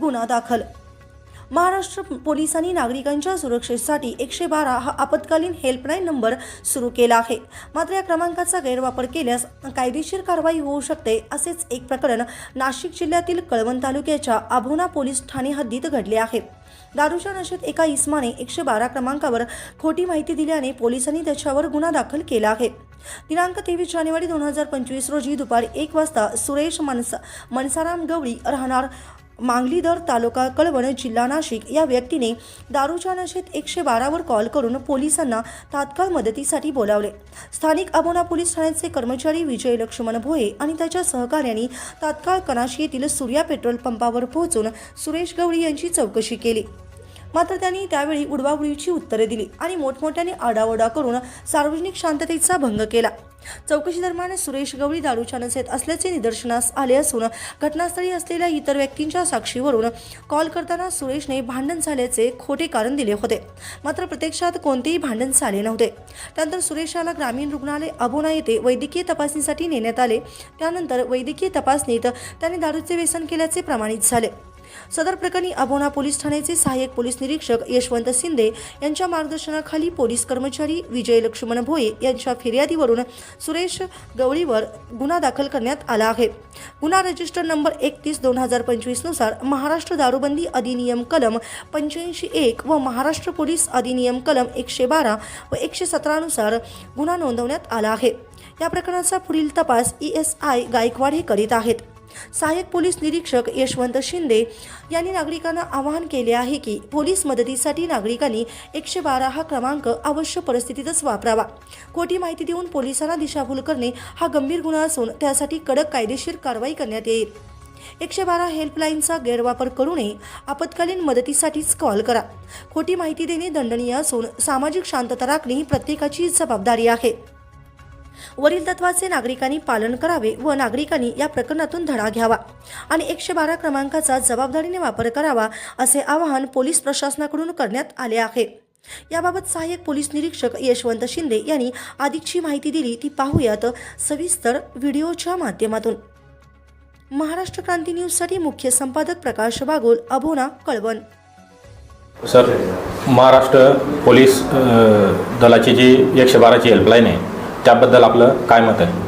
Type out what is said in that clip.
गुन्हा दाखल. महाराष्ट्र पोलिसांनी नागरिकांच्या सुरक्षेसाठी एकशे बारा हा आपत्कालीन हेल्पलाईन नंबर सुरू केला आहे. मात्र या क्रमांकाचा गैरवापर केल्यास कायदेशीर कारवाई होऊ शकते असेच एक प्रकरण नाशिक जिल्ह्यातील कळवण तालुक्याच्या आभोना पोलीस ठाणे हद्दीत घडले आहे. दारूच्या नशेत एका इस्माने एकशे बारा क्रमांकावर खोटी माहिती दिल्याने पोलिसांनी त्याच्यावर गुन्हा दाखल केला आहे. दिनांक तेवीस जानेवारी दोन हजार पंचवीस रोजी दुपारी एक वाजता सुरेश मनसा मनसाराम गवळी राहणार मांगलीदर तालुका कळवण जिल्हा नाशिक या व्यक्तीने दारूच्या नशेत एकशे बारावर कॉल करून पोलिसांना तात्काळ मदतीसाठी बोलावले. स्थानिक अबोना पोलीस ठाण्याचे कर्मचारी विजय लक्ष्मण भोये आणि त्याच्या सहकाऱ्यांनी तात्काळ कनाशी येथील सूर्या पेट्रोल पंपावर पोहोचून सुरेश गवळी यांची चौकशी केली. मात्र त्यांनी त्यावेळी उडवाउडीची उत्तरे दिली आणि मोठमोठ्याने आडाओडा करून सार्वजनिक शांततेचा भंग केला. चौकशी दरम्यान सुरेश गवळी दारूच्या नसेत असल्याचे निदर्शनास आले असून घटनास्थळी असलेल्या इतर व्यक्तींच्या साक्षीवरून कॉल करताना सुरेशने भांडण झाल्याचे खोटे कारण दिले होते. मात्र प्रत्यक्षात कोणतेही भांडण झाले नव्हते. त्यानंतर सुरेशाला ग्रामीण रुग्णालय अबोना येथे वैद्यकीय तपासणीसाठी नेण्यात आले. त्यानंतर वैद्यकीय तपासणीत त्याने दारूचे व्यसन केल्याचे प्रमाणित झाले. सदर प्रकरणी अबोना पोलीस ठाण्याचे सहाय्यक पोलीस निरीक्षक यशवंत शिंदे यांच्या मार्गदर्शनाखाली पोलीस कर्मचारी विजय लक्ष्मण भोये यांच्या फिर्यादीवरून सुरेश गवळीवर गुन्हा दाखल करण्यात आला आहे. गुन्हा रजिस्टर नंबर एकतीस दोन हजार पंचवीसनुसार महाराष्ट्र दारूबंदी अधिनियम कलम पंच्याऐंशी एक व महाराष्ट्र पोलीस अधिनियम कलम एकशे बारा व एकशे सतरानुसार गुन्हा नोंदवण्यात आला आहे. या प्रकरणाचा पुढील तपास ई एस आय गायकवाड हे करीत आहेत. सहाय्यक पोलीस निरीक्षक यशवंत शिंदे यांनी नागरिकांना आवाहन केले आहे की पोलीस मदतीसाठी नागरिकांनी एकशे बारा हा क्रमांक अवश्य परिस्थितीतच वापरावा. खोटी माहिती देऊन पोलिसांना दिशाभूल करणे हा गंभीर गुन्हा असून त्यासाठी कडक कायदेशीर कारवाई करण्यात येईल. एकशे बारा हेल्पलाईनचा गैरवापर करू नये आपत्कालीन मदतीसाठीच कॉल करा. खोटी माहिती देणे दंडनीय असून सामाजिक शांतता राखणे ही प्रत्येकाची जबाबदारी आहे. वरील तत्वाचे नागरिकांनी पालन करावे व नागरिकांनी या प्रकरणातून धडा घ्यावा आणि एकशे बारा क्रमांकाचा जबाबदारीने वापर करावा असे आवाहन पोलीस प्रशासनाकडून करण्यात आले आहे. याबाबत सहाय्यक पोलीस निरीक्षक यशवंत शिंदे यांनी अधिकची माहिती दिली ती पाहूयात सविस्तर व्हिडिओच्या माध्यमातून. महाराष्ट्र क्रांती न्यूजसाठी मुख्य संपादक प्रकाश बागोल अभोना कळवण. सर महाराष्ट्र पोलीस दलाची जी एकशे बाराची हेल्पलाईन आहे त्याबद्दल आपलं काय मत आहे?